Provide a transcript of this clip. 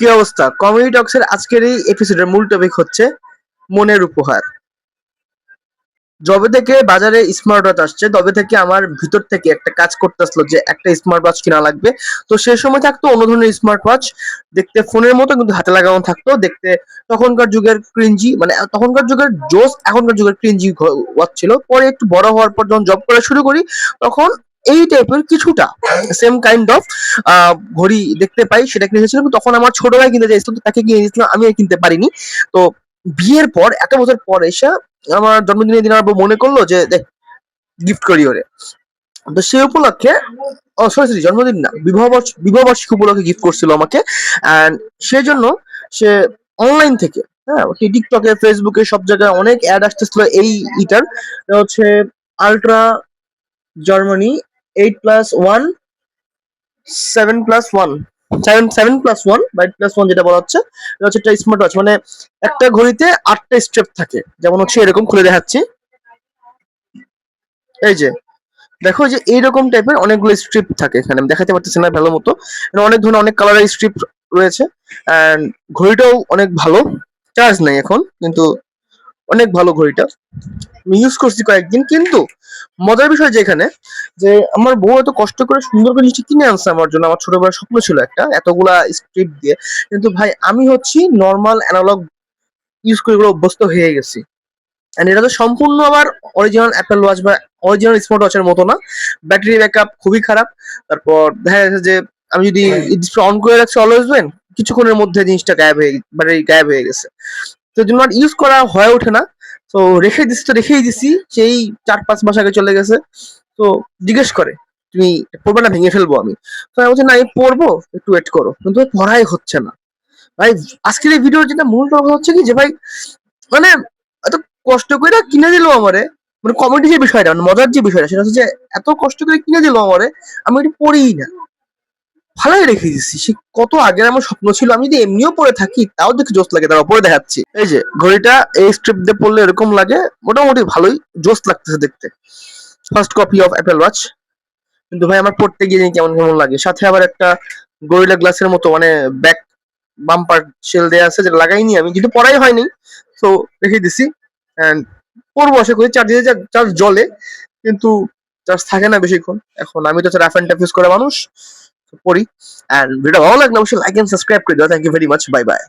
কি অবস্থা? কমেডি টক্সের আজকের এই এপিসোডের মূল টপিক হচ্ছে মনের উপহার। যবে থেকে বাজারে স্মার্ট ওয়াচ আসছে, তবে থেকে আমার ভিতর থেকে একটা কাজ করতে আসলো যে একটা স্মার্ট ওয়াচ কিনা লাগবে। তো সেই সময় থাকতো অন্য ধরনের স্মার্ট ওয়াচ দেখতে ফোনের মতো কিন্তু হাতে লাগানো থাকতো, দেখতে তখনকার যুগের ক্রিঞ্জি মানে তখনকার যুগের জোস এখনকার যুগের ক্রিঞ্জি ওয়াচ ছিল। পরে একটু বড় হওয়ার পর যখন জব করা শুরু করি, তখন এই টাইপের কিছুটা সেম কাইন্ড অফ ঘড়ি দেখতে পাই, সেটা কিনে এসেছিলাম তখন আমার ছোট ভাই কিনতে চাইছিল, তো তাকে কিনে দিয়েছিলাম আমি কিনতে পারিনি। তো বিয়ের পর, এত বছর পর এসে আমার জন্মদিনের দিন আমার মনে করল যে, দেখ গিফট করি ওরে। তো সেই উপলক্ষে সরি সরি জন্মদিন না, বিবাহ বিবাহ বার্ষিকী উপলক্ষে গিফট করছিল আমাকে। অ্যান্ড সেই জন্য সে অনলাইন থেকে হ্যাঁ টিকটকে ফেসবুকে সব জায়গায় অনেক অ্যাড আসতেছিল এই ইটার হচ্ছে ultra Germany eight plus one seven plus one seven seven plus one বা এইট প্লাস ওয়ান যেটা বলা হচ্ছে এটা হচ্ছে একটা স্মার্ট ওয়াচ মানে একটা ঘড়িতে আটটা থাকে। যেমন হচ্ছে এরকম খুলে দেখাচ্ছি। এই যে দেখো যে এইরকম টাইপের অনেকগুলো স্ট্রিপ থাকে এখানে আমি দেখাতে পারতেছি না ভালো মতো। অনেক ধরনের অনেক কালারের স্ট্রিপ রয়েছে। অ্যান্ড ঘড়িটাও অনেক ভালো। চার্জ নেই এখন কিন্তু অনেক ভালো ঘড়িটা। আমি ইউজ করছি কয়েকদিন কিন্তু মজার বিষয় যেখানে যে আমার বউ এত কষ্ট করে সুন্দর করে জিনিসটা কিনে আনছে আমার জন্য আমার ছোটবেলার স্বপ্ন ছিল একটা এতগুলা স্ক্রিপ্ট দিয়ে। কিন্তু ভাই আমি হচ্ছি নর্মাল অ্যানালগ ইউজ করে এগুলো অভ্যস্ত হয়ে গেছি। এন্ড এটা তো সম্পূর্ণ আবার অরিজিনাল অ্যাপেল ওয়াচ বা অরিজিনাল স্মার্ট ওয়াচের মতো না। ব্যাটারি ব্যাকআপ খুবই খারাপ। তারপর দেখা যাচ্ছে যে আমি যদি ডিসপ্লে অন করে রাখছি অলওয়েজ ওয়েন কিছুক্ষণের মধ্যে জিনিসটা গায়েব হয়ে ব্যাটারি গায়েব হয়ে গেছে। তো জন্য ইউজ করা হয়ে ওঠে না। তো রেখে দিচ্ছি তো রেখেই দিছি সেই চার পাঁচ মাস আগে চলে গেছে। তো জিজ্ঞেস করে, তুমি পড়বে না, ভেঙে ফেলব আমি? তো আমি বলছি, না, আমি পড়ব, একটু ওয়েট করো। কিন্তু পড়াই হচ্ছে না। ভাই, আজকের এই ভিডিওর যেটা মূল কথা হচ্ছে কি যে ভাই মানে এত কষ্ট করে কিনে দিল আমারে মানে কমেডি যে বিষয়টা মানে মজার যে বিষয়টা, সেটা হচ্ছে যে এত কষ্ট করে কিনে দিল আমারে, আমি এটা পড়িই না। ভালোই রেখে দিচ্ছি সে কত আগের আমার স্বপ্ন ছিল, আমি যদি এমনিও পরে থাকি, তাও দেখে জোস লাগে, তার উপরে দেখাচ্ছি। এই যে, ঘড়িটা এই স্ট্রিপ দিয়ে পড়লে এরকম লাগে, মোটামুটি ভালোই জোস লাগতেছে দেখতে। First copy of Apple watch কিন্তু ভাই, আমার পড়তে গিয়ে কেমন কেমন লাগে। সাথে আবার একটা গরিলা গ্লাসের মতো মানে ব্যাক বাম্পার শেল দেয়া আছে, যেটা লাগাইনি আমি, কিন্তু পড়াই হয়নি। তো রেখে দিছি। অ্যান্ড পড়ব, আশা করি। চার্জ দিতে চার্জ জলে কিন্তু চার্জ থাকে না বেশিক্ষণ। এখন আমি তো রাফ অ্যান্ড টাফ ইউজ করে মানুষ পড়ি। অ্যান্ড ভিডিও ভালো লাগলে অবশ্যই লাইক এন্ড সাবস্ক্রাইব করে দাও। Thank you very much bye bye